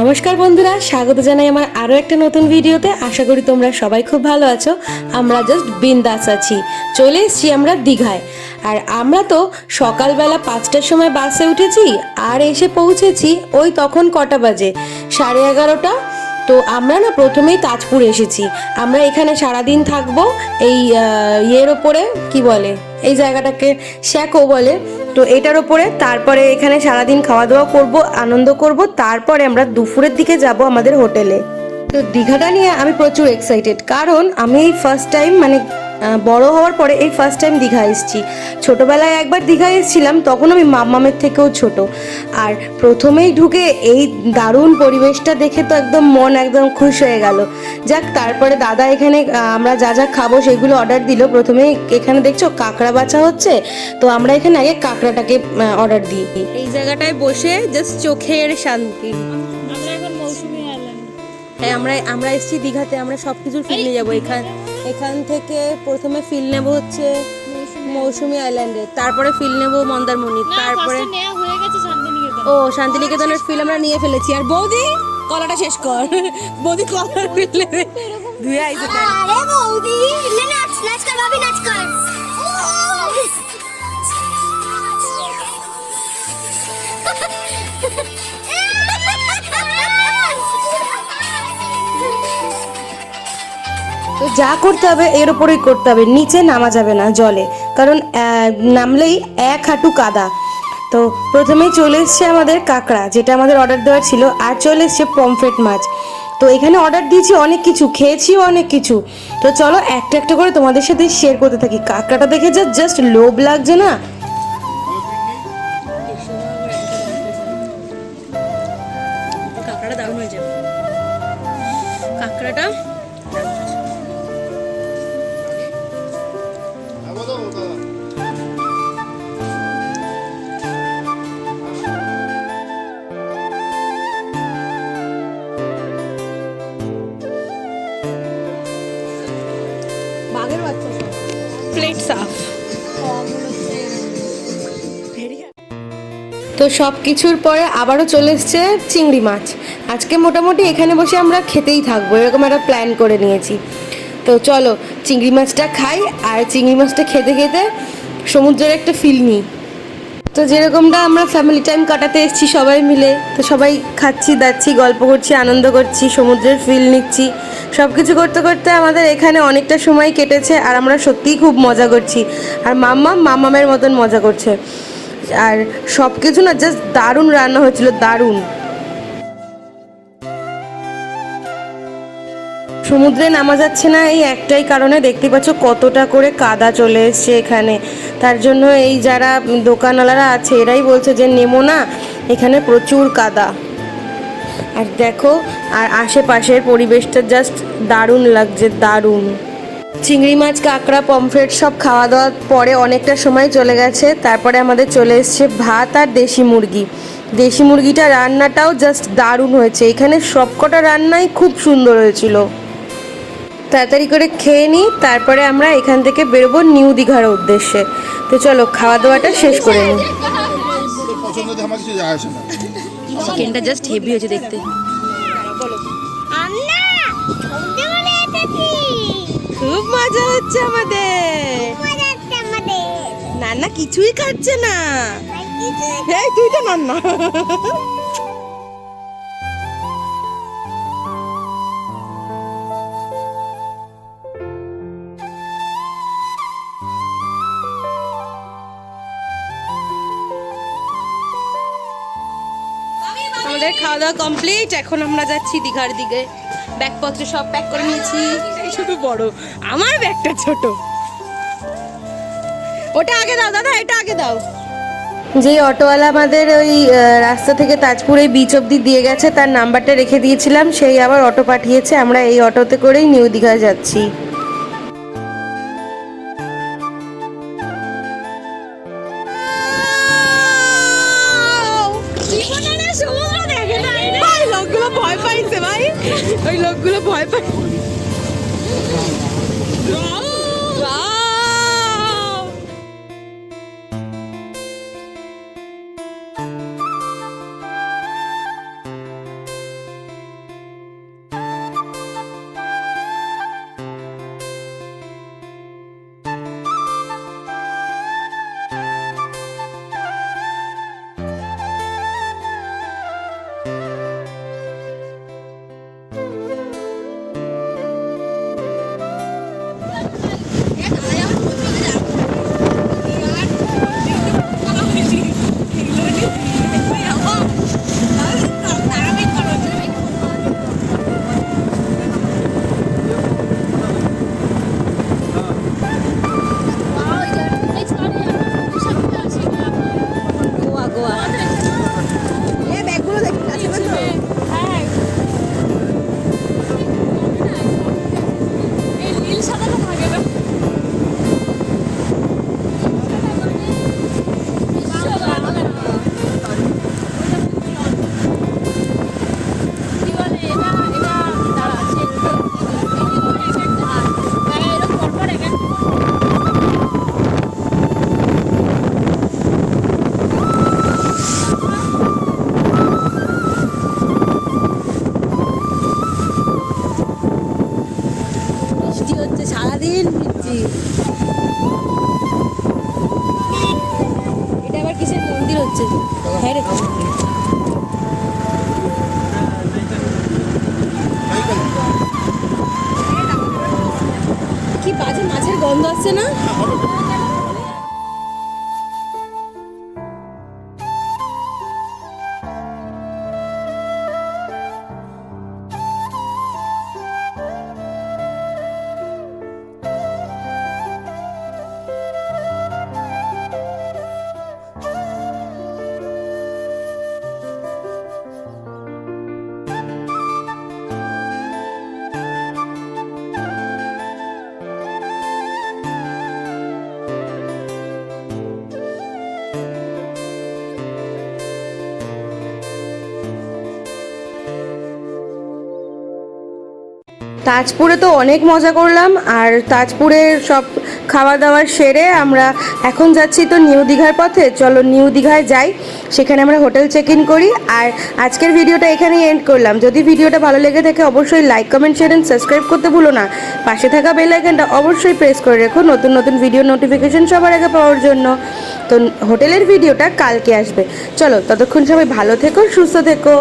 নমস্কার বন্ধুরা, স্বাগত জানাই আমার আরও একটা নতুন ভিডিওতে। আশা করি তোমরা সবাই খুব ভালো আছো। আমরা জাস্ট বিন্দাস আছি। চলে এসছি আমরা দীঘায়। আর আমরা তো সকালবেলা পাঁচটার সময় বাসে উঠেছি আর এসে পৌঁছেছি ওই তখন কটা বাজে? সাড়ে এগারোটা। তো আমরা না প্রথমেই তাজপুর এসেছি। আমরা এখানে সারাদিন থাকব এই ইয়ের ওপরে, কি বলে, এই জায়গাটাকে শ্যাকো বলে। তো এটার ওপরে তারপরে এখানে সারাদিন খাওয়া দাওয়া করব, আনন্দ করব, তারপরে আমরা দুপুরের দিকে যাব আমাদের হোটেলে। তো দীঘাটা নিয়ে আমি প্রচুর এক্সাইটেড কারণ আমি এই ফার্স্ট টাইম মানে বড় হওয়ার পরে এই ফার্স্ট টাইম দীঘা এসেছি। ছোটোবেলায় একবার দীঘা এসেছিলাম তখন আমি মাম্মামের থেকেও ছোট। আর প্রথমেই ঢুকে এই দারুণ পরিবেশটা দেখে তো একদম মন একদম খুশ হয়ে গেল। যাক তারপরে দাদা এখানে আমরা যা যা খাব সেগুলো অর্ডার দিল। প্রথমেই এখানে দেখছ কাঁকড়া বাছা হচ্ছে তো আমরা এখানে আগে কাঁকড়াটাকে অর্ডার দিই। এই জায়গাটায় বসে জাস্ট চোখের শান্তি। এখন মৌসুমী আইল্যান্ড হ্যাঁ আমরা আমরা এসেছি দীঘাতে আমরা সব কিছুর ফিল নিয়ে যাব এখান এখান থেকে প্রথমে ফিল নেব হচ্ছে মৌসুমী আইল্যান্ডে তারপরে ফিল নেব মন্দারমণি তারপরে হয়ে ও শান্তিনিকেতনের ফিল আমরা নিয়ে ফেলেছি। আর বৌদি? কলাটা শেষ কর। বৌদি কলার ফিল নেবে। ধুয়ে আইছে আরে বৌদি নাচ নাচ কর ভাবি নাচ কর। তো যা করতে হবে এর উপরেই করতে হবে। নিচে নামা যাবে না জলে। কারণ নামলেই এক হাঁটু কাদা। তো প্রথমেই চলে এসছে আমাদের কাঁকড়া, যেটা আমাদের অর্ডার দেওয়ার ছিল, আর চলে এসছে পমফ্রেট মাছ। তো এখানে অর্ডার দিয়েছি অনেক কিছু, খেয়েছিও অনেক কিছু। তো চলো একটা একটা করে তোমাদের সাথে শেয়ার করতে থাকি। কাঁকড়াটা দেখে যা জাস্ট লোভ লাগছে না? কাঁকড়াটা কাঁকড়াটা তো সব কিছুর পরে আবারও চলে এসছে চিংড়ি মাছ। আজকে মোটামুটি এখানে বসে আমরা খেতেই থাকব, এরকম একটা প্ল্যান করে নিয়েছি। তো চলো, চিংড়ি মাছটা খাই, আর চিংড়ি মাছটা খেতে খেতে সমুদ্রের একটা ফিল নিই। তো যেরকমটা আমরা ফ্যামিলি টাইম কাটাতে এসেছি সবাই মিলে, তো সবাই খাচ্ছি, দাচ্ছি, গল্প করছি, আনন্দ করছি, সমুদ্রের ফিল নিচ্ছি। সব কিছু করতে করতে আমাদের এখানে অনেকটা সময় কেটেছে, আর আমরা সত্যিই খুব মজা করছি। আর মাম্মা মাম্মামের মতন মজা করছে। আর সব কিছু না জাস্ট দারুণ রান্না হয়েছিল, দারুণ। সমুদ্রে নামা যাচ্ছে না এই একটাই কারণে, দেখতে পাচ্ছ কতটা করে কাদা চলে এসছে এখানে। তার জন্য এই যারা দোকানওয়ালারা আছে, এরাই বলছে যে নেমো না, এখানে প্রচুর কাদা। আর দেখো, আর আশেপাশের পরিবেশটা জাস্ট দারুণ লাগছে, দারুণ। চিংড়ি মাছ কাঁকড়া পমফ্রেট সব খাওয়া দাওয়ার পরে অনেকটা সময় চলে গেছে। তারপরে আমাদের চলে এসছে ভাত আর দেশি মুরগি। দেশি মুরগিটা রান্নাটাও জাস্ট দারুণ হয়েছে। এখানে সবকটা রান্নাই খুব সুন্দর হয়েছিল। তাড়াতাড়ি করে খেয়ে নিই তারপরে আমরা এখান থেকে বেরোবো নিউ দীঘার উদ্দেশ্যে। তো চলো খাওয়া দাওয়াটা শেষ করে নিই। চিকেনটা জাস্ট হেভি হয়েছে দেখতে। খুব মজা হচ্ছে আমাদের। নান্না কিছুই খাচ্ছে না। এই তুই তো নান্না। আমাদের খাওয়া দাওয়া কমপ্লিট এখন আমরা যাচ্ছি দীঘার দিকে। ব্যাগপত্র সব প্যাক করে নিয়েছি। শুধু বড়, আমার ব্যাগটা ছোট। ওটা আগে দাও, দাদা, এটা আগে দাও। যে অটোওয়ালা আমাদের ওই রাস্তা থেকে তাজপুরে বিচ অব্দি দিয়ে গেছে, তার নাম্বারটা রেখে দিয়েছিলাম, সেই আবার অটো পাঠিয়েছে, আমরা এই অটোতে করেই নিউ দীঘা যাচ্ছি। লোকগুলো ভয় এটা আবার কিসের মন্দির হচ্ছে? হ্যাঁ রে। কি বাজে মাছের গন্ধ আসছে না? তাজপুরে তো অনেক মজা করলাম, আর তাজপুরের সব খাওয়া দাওয়ার সেরে আমরা এখন যাচ্ছি তো নিউ দীঘার পথে। চলো নিউ দীঘায় যাই, সেখানে আমরা হোটেল চেক ইন করি, আর আজকের ভিডিওটা এখানেই এন্ড করলাম। যদি ভিডিওটা ভালো লেগে থাকে, অবশ্যই like comment share and subscribe করতে ভুলো না। পাশে থাকা বেল আইকনটা অবশ্যই প্রেস করে রেখো, নতুন নতুন ভিডিও নোটিফিকেশন সবার আগে পাওয়ার জন্য। তো হোটেলের ভিডিওটা কালকে আসবে। চলো, ততক্ষণ সবাই ভালো থেকো, সুস্থ থেকো।